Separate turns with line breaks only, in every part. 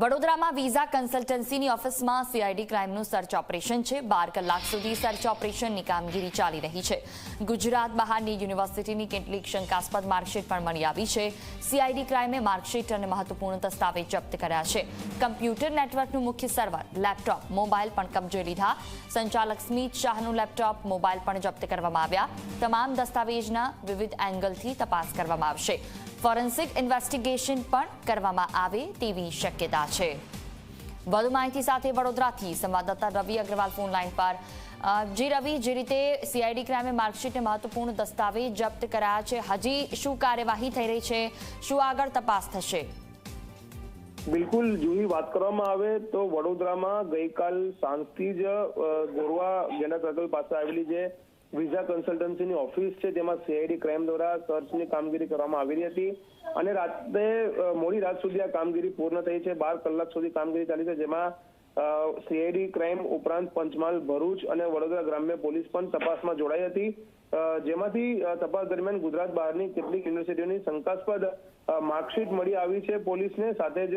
વડોદરામાં વિઝા કન્સલ્ટન્સીની ઓફિસમાં CID ક્રાઇમનું search operation છે. બાર કલાક સુધી સર્ચ ઓપરેશનની કામગીરી ચાલી રહી છે. ગુજરાત બહારની યુનિવર્સિટીની કેટલીક શંકાસ્પદ માર્કશીટ પણ મળી આવી છે. સીઆઈડી ક્રાઇમે માર્કશીટ અને મહત્વપૂર્ણ દસ્તાવેજ જપ્ત કર્યા છે. કમ્પ્યુટર નેટવર્કનું મુખ્ય સર્વર, લેપટોપ, મોબાઈલ પણ કબજે લીધા. સંચાલક સ્મિત શાહનું લેપટોપ, મોબાઈલ પણ જપ્ત કરવામાં આવ્યા. તમામ દસ્તાવેજના વિવિધ એંગલથી તપાસ કરવામાં આવશે. ફોરેન્સિક ઇન્વેસ્ટિગેશન પણ કરવામાં આવે તેવી શક્યતા છે. વધુ માહિતી સાથે વડોદરાથી સંવાદદાતા રવિ અગ્રવાલ ફોન લાઈન પર. જી રવિ, જે રીતે સીઆઈડી ક્રાઇમે માર્કશીટને મહત્વપૂર્ણ દસ્તાવેજ જપ્ત કરાયા છે, હજી શું કાર્યવાહી થઈ રહી છે, શું આગળ તપાસ થશે?
બિલકુલ, જૂની વાત કરવામાં આવે તો વડોદરામાં ગઈકાલ સાંજથી જ ગોરવા ગેંડા સર્કલ પાસે આવેલી જે વિઝા કન્સલ્ટન્સીની ઓફિસ છે તેમાં સીઆઈડી ક્રાઇમ દ્વારા સર્ચની કામગીરી કરવામાં આવી હતી. અને રાતે મોડી રાત સુધી આ કામગીરી પૂર્ણ થઈ છે. બાર કલાક સુધી કામગીરી ચાલી છે, જેમાં સીઆઈડી ક્રાઇમ ઉપરાંત પંચમહાલ, ભરૂચ અને વડોદરા ગ્રામ્ય પોલીસ પણ તપાસમાં જોડાઈ હતી. જેમાંથી તપાસ દરમિયાન ગુજરાત બહારની કેટલીક યુનિવર્સિટીઓની શંકાસ્પદ માર્કશીટ મળી આવી છે પોલીસને, સાથે જ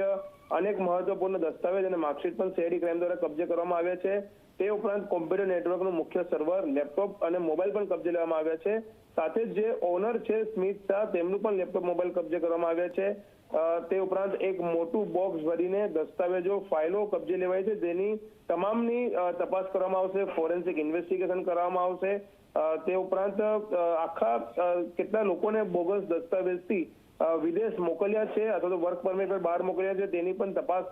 અનેક મહત્વપૂર્ણ દસ્તાવેજ અને માર્કશીટ પણ સીઆઈડી ક્રાઇમ દ્વારા કબજે કરવામાં આવ્યા છે. તે ઉપરાંત કોમ્પ્યુટર નેટવર્કનું મુખ્ય સર્વર, લેપટોપ અને મોબાઈલ પણ કબજે લેવામાં આવ્યા છે. સાથે જ ઓનર છે સ્મિત શાહ, તેમનું પણ લેપટોપ મોબાઈલ કબજે કરવામાં આવ્યા છે. તે ઉપરાંત એક મોટું બોક્સ ભરીને દસ્તાવેજો ફાઇલો કબજે લેવાય છે, જેની તમામની તપાસ કરવામાં આવશે ફોરેન્સિક ઇન્વેસ્ટિગેશન કરવામાં આવશે. તે ઉપરાંત આખા કેટલા લોકોને બોગસ દસ્તાવેજથી વિદેશ મોકલ્યા છે અથવા તો વર્ક પરમિટ પર બહાર મોકલ્યા છે, તેની પણ તપાસ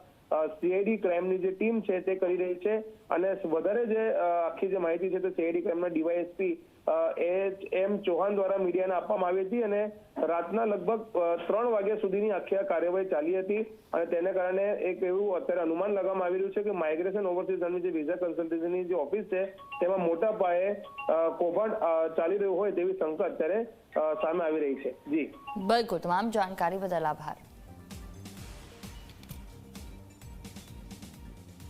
સીઆઈડી ક્રાઇમની જે ટીમ છે તે કરી રહી છે. અને વધારે જે આખી જે માહિતી છે તે સીઆઈડી ક્રાઇમના ડીવાયએસપી એચ એમ ચૌહાણ દ્વારા મીડિયાને આપવામાં આવી હતી અને રાતના લગભગ ત્રણ વાગ્યા સુધીની આખી આ કાર્યવાહી ચાલી હતી. અને તેને કારણે એક એવું અત્યારે અનુમાન લગાવવામાં આવી રહ્યું છે કે માઇગ્રેશન ઓવરસીઝ જે વિઝા કન્સલ્ટન્સીની જે ઓફિસ છે, તેમાં મોટા પાયે કૌભાંડ ચાલી રહ્યું હોય તેવી શંકા અત્યારે સામે આવી રહી છે. જી.
બિલકુલ તમામ જાણકારી બદલ આભાર.